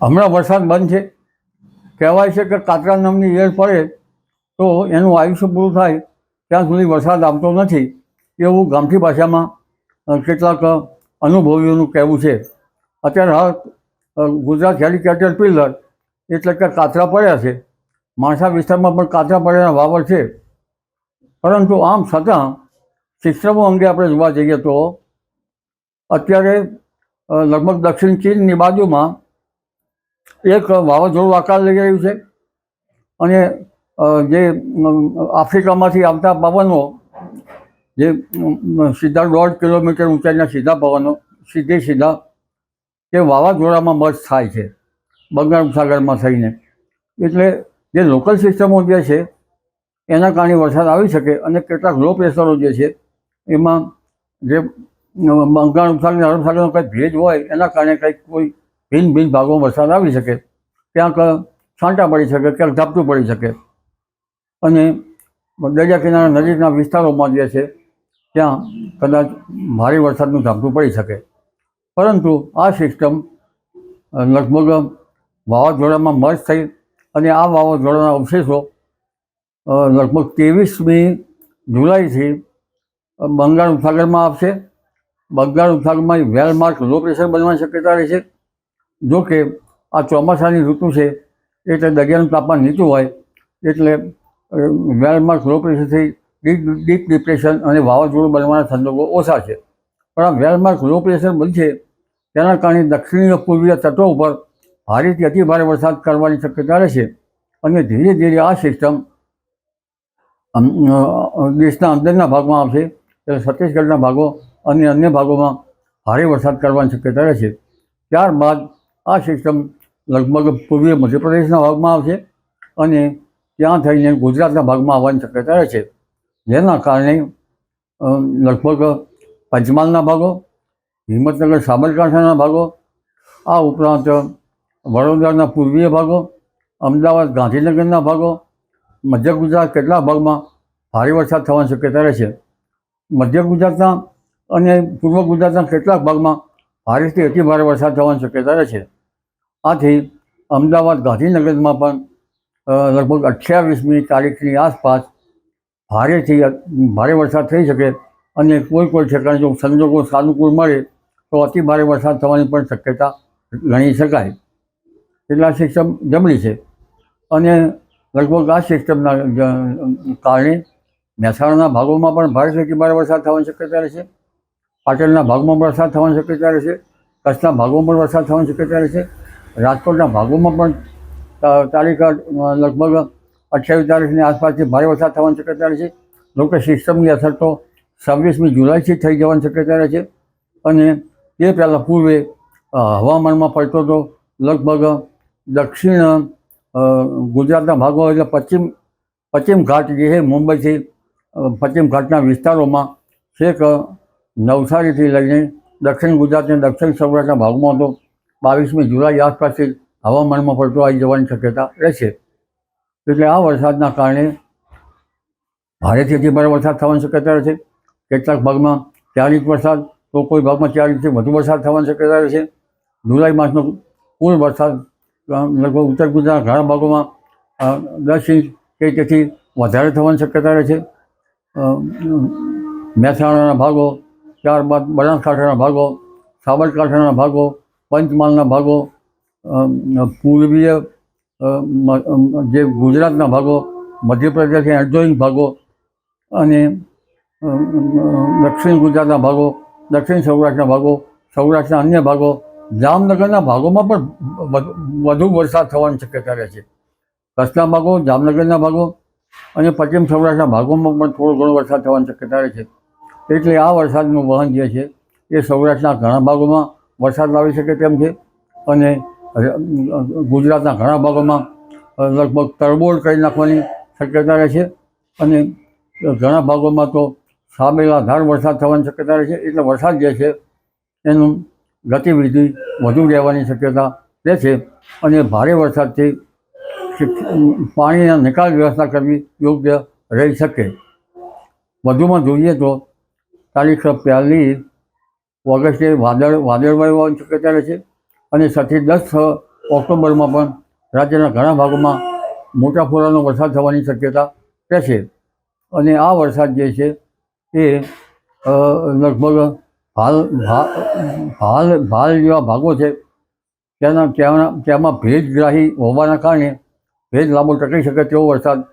હમણાં વરસાદ બંધ છે. કહેવાય છે કે કાતરા નામની ઈયળ પડે તો એનું આયુષ્ય પૂરું થાય ત્યાં સુધી વરસાદ આવતો નથી એવું ગામઠી ભાષામાં કેટલાક અનુભવીઓનું કહેવું છે. અત્યારે હાલ ગુજરાત હેલિકેટર પિલર એટલે કે કાતરા પડ્યા છે. માણસા વિસ્તારમાં પણ કાતરા પડ્યાના વાવર છે. પરંતુ આમ છતાં સિસ્ટમો અંગે આપણે જોવા જઈએ તો અત્યારે લગભગ દક્ષિણ ચીનની બાજુમાં એક વાવાઝોડું આકાર લઈ રહ્યું છે. અને જે આફ્રિકામાંથી આવતા પવનો, જે સીધા દોઢ કિલોમીટર ઊંચાઈના સીધા પવનો, સીધે સીધા તે વાવાઝોડામાં મર્જ થાય છે, બંગાળ ઉપસાગરમાં થઈને. એટલે જે લોકલ સિસ્ટમો જે છે, એના કારણે વરસાદ આવી શકે અને કેટલાક લો પ્રેશરો જે છે, એમાં જે બંગાળ ઉપસાગર અરબ કંઈક ભેજ હોય, એના કારણે કંઈક કોઈ ભિન્ન ભિન્ન ભાગોમાં વરસાદ આવી શકે. ક્યાંક છાંટા પડી શકે, ક્યાંક ઝાપટું પડી શકે. અને દરિયા કિનારા નજીકના વિસ્તારોમાં જે છે, ત્યાં કદાચ ભારે વરસાદનું ઝાપટું પડી શકે. પરંતુ આ સિસ્ટમ લગભગ વાવાઝોડામાં મર્જ થઈ અને આ વાવાઝોડાના અવશેષો લગભગ ત્રેવીસમી જુલાઈથી બંગાળ ઉપસાગરમાં આવશે. બંગાળ ઉપસાગરમાં વેલમાર્ક લો પ્રેશર બનવાની શક્યતા રહે છે. જો કે આ ચોમાસાની ઋતુ છે એટલે દરિયાનું તાપમાન નીચું હોય, એટલે વેલમાર્ક સ્લો પ્રેશરથી ડીપ ડીપ ડિપ્રેશન અને વાવાઝોડું બનવાના સંજોગો ઓછા છે. પણ આ વેલમાર્ક સ્લો પ્રેશર બનશે, તેના કારણે દક્ષિણીય પૂર્વીય તટો ઉપર ભારેથી અતિ ભારે વરસાદ કરવાની શક્યતા રહેશે અને ધીરે ધીરે આ સિસ્ટમ દેશના અંદરના ભાગમાં આવશે, એટલે છત્તીસગઢના ભાગો અને અન્ય ભાગોમાં ભારે વરસાદ કરવાની શક્યતા રહેશે. ત્યારબાદ આ સિસ્ટમ લગભગ પૂર્વીય મધ્યપ્રદેશના ભાગમાં આવશે અને ત્યાં થઈને ગુજરાતના ભાગમાં આવવાની શક્યતા રહેશે જેના કારણે લગભગ પંચમહાલના ભાગો, હિંમતનગર, સાબરકાંઠાના ભાગો, આ ઉપરાંત વડોદરાના પૂર્વીય ભાગો, અમદાવાદ, ગાંધીનગરના ભાગો, મધ્ય ગુજરાત કેટલાક ભાગમાં ભારે વરસાદ થવાની શક્યતા રહેશે મધ્ય ગુજરાતના અને પૂર્વ ગુજરાતના કેટલાક ભાગમાં ભારેથી અતિ ભારે વરસાદ થવાની શક્યતા રહેશે આથી અમદાવાદ ગાંધીનગરમાં પણ લગભગ અઠ્યાવીસમી તારીખની આસપાસ ભારેથી ભારે વરસાદ થઈ શકે અને કોઈ કોઈ ઠેકાણે જો સંજોગો સાનુકૂળ મળે તો અતિ ભારે વરસાદ થવાની પણ શક્યતા ગણી શકાય. એટલા સિસ્ટમ જમણી છે અને લગભગ આ સિસ્ટમના કારણે મહેસાણાના ભાગોમાં પણ ભારે વરસાદ થવાની શક્યતા રહેશે પાટણના ભાગમાં વરસાદ થવાની શક્યતા રહેશે કચ્છના ભાગમાં પણ વરસાદ થવાની શક્યતા રહેશે રાજકોટના ભાગોમાં પણ તારીખ લગભગ અઠ્યાવીસ તારીખની આસપાસથી ભારે વરસાદ થવાની શક્યતા રહેશે જોકે સિસ્ટમની અસર તો છવ્વીસમી જુલાઈથી થઈ જવાની શક્યતા રહે છે અને એ પહેલાં પૂર્વે હવામાનમાં પડતો તો લગભગ દક્ષિણ ગુજરાતના ભાગો એટલે પશ્ચિમ પશ્ચિમ ઘાટ જે છે મુંબઈથી પશ્ચિમ ઘાટના વિસ્તારોમાં છેક નવસારીથી લઈને દક્ષિણ ગુજરાતના દક્ષિણ સૌરાષ્ટ્રના ભાગમાં તો બાવીસમી જુલાઈ આસપાસથી હવામાનમાં પડતો આવી જવાની શક્યતા રહેશે. એટલે આ વરસાદના કારણે ભારેથી અતિ ભારે વરસાદ થવાની શક્યતા રહેશે. કેટલાક ભાગમાં ચાર ઇંચ વરસાદ, તો કોઈ ભાગમાં ચાર ઇંચથી વધુ વરસાદ થવાની શક્યતા રહેશે. જુલાઈ માસનો કુલ વરસાદ લગભગ ઉત્તર ગુજરાતના ઘણા ભાગોમાં દસ ઇંચ કે તેથી વધારે થવાની શક્યતા રહે છે મહેસાણાના ભાગો ત્યારબાદ બનાસકાંઠાના ભાગો સાબરકાંઠાના ભાગો, પંચમહાલના ભાગો પૂર્વીય જે ગુજરાતના ભાગો, મધ્યપ્રદેશના એડજોઇંગ ભાગો અને દક્ષિણ ગુજરાતના ભાગો, દક્ષિણ સૌરાષ્ટ્રના ભાગો, સૌરાષ્ટ્રના અન્ય ભાગો, જામનગરના ભાગોમાં પણ વધુ વરસાદ થવાની શક્યતા રહે છે. કચ્છના ભાગો, જામનગરના ભાગો અને પશ્ચિમ સૌરાષ્ટ્રના ભાગોમાં પણ થોડો ઘણો વરસાદ થવાની શક્યતા રહે છે. એટલે આ વરસાદનું વહન જે છે, એ સૌરાષ્ટ્રના ઘણા ભાગોમાં વરસાદ લાવી શકે તેમ છે અને ગુજરાતના ઘણા ભાગોમાં લગભગ તરબોળ કરી નાખવાની શક્યતા રહે છે અને ઘણા ભાગોમાં તો સામેલા ધાર વરસાદ થવાની શક્યતા રહે છે. એટલે વરસાદ જે છે, એનું ગતિવિધિ વધુ રહેવાની શક્યતા રહે છે અને ભારે વરસાદથી પાણીના નિકાલ વ્યવસ્થા કરવી યોગ્ય રહી શકે. વધુમાં જોઈએ તો તારીખ પહેલી ઓગસ્ટે વાદળ વાદળવાયુ હોવાની શક્યતા છે. અને સાથે દસ ઓક્ટોબરમાં પણ રાજ્યના ઘણા ભાગોમાં મોટા ફોરાનો વરસાદ થવાની શક્યતા રહેશે. અને આ વરસાદ જે છે એ લગભગ હાલ, ભા- હાલ ભાલ જેવા ભાગો છે, ત્યાંના ત્યાંના, ત્યાંમાં ભેજગ્રાહી હોવાના કારણે ભેજ લાંબો ટકી શકે તેવો વરસાદ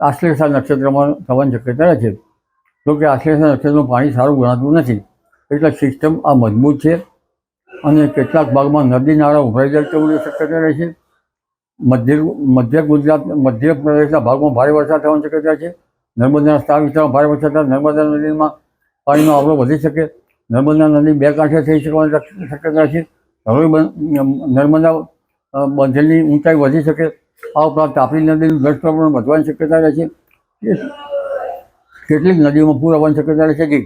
આશ્લેષા નક્ષત્રમાં થવાની શક્યતા રહે છે. જોકે આશ્લેષા અક્ષરનું પાણી સારું ગણાતું નથી, એટલે સિસ્ટમ આ મજબૂત છે અને કેટલાક ભાગમાં નદી નાળા ઉભરાઈ જાય તેવી શક્યતા રહે છે. મધ્ય મધ્ય ગુજરાત, મધ્ય પ્રદેશના ભાગમાં ભારે વરસાદ થવાની શક્યતા છે. નર્મદાના સ્થાન વિસ્તારમાં ભારે વરસાદ થાય, નર્મદા નદીમાં પાણીનો આવરો વધી શકે. નર્મદા નદી બે કાંઠે થઈ શકવાની શક્યતા છે. હવે નર્મદા બંધની ઊંચાઈ વધી શકે. આ ઉપરાંત તાપી નદીનું જળસ્તર પણ વધવાની શક્યતા રહે છે. કે- કેટલીક નદીઓમાં પૂર આવવાની શક્યતા કે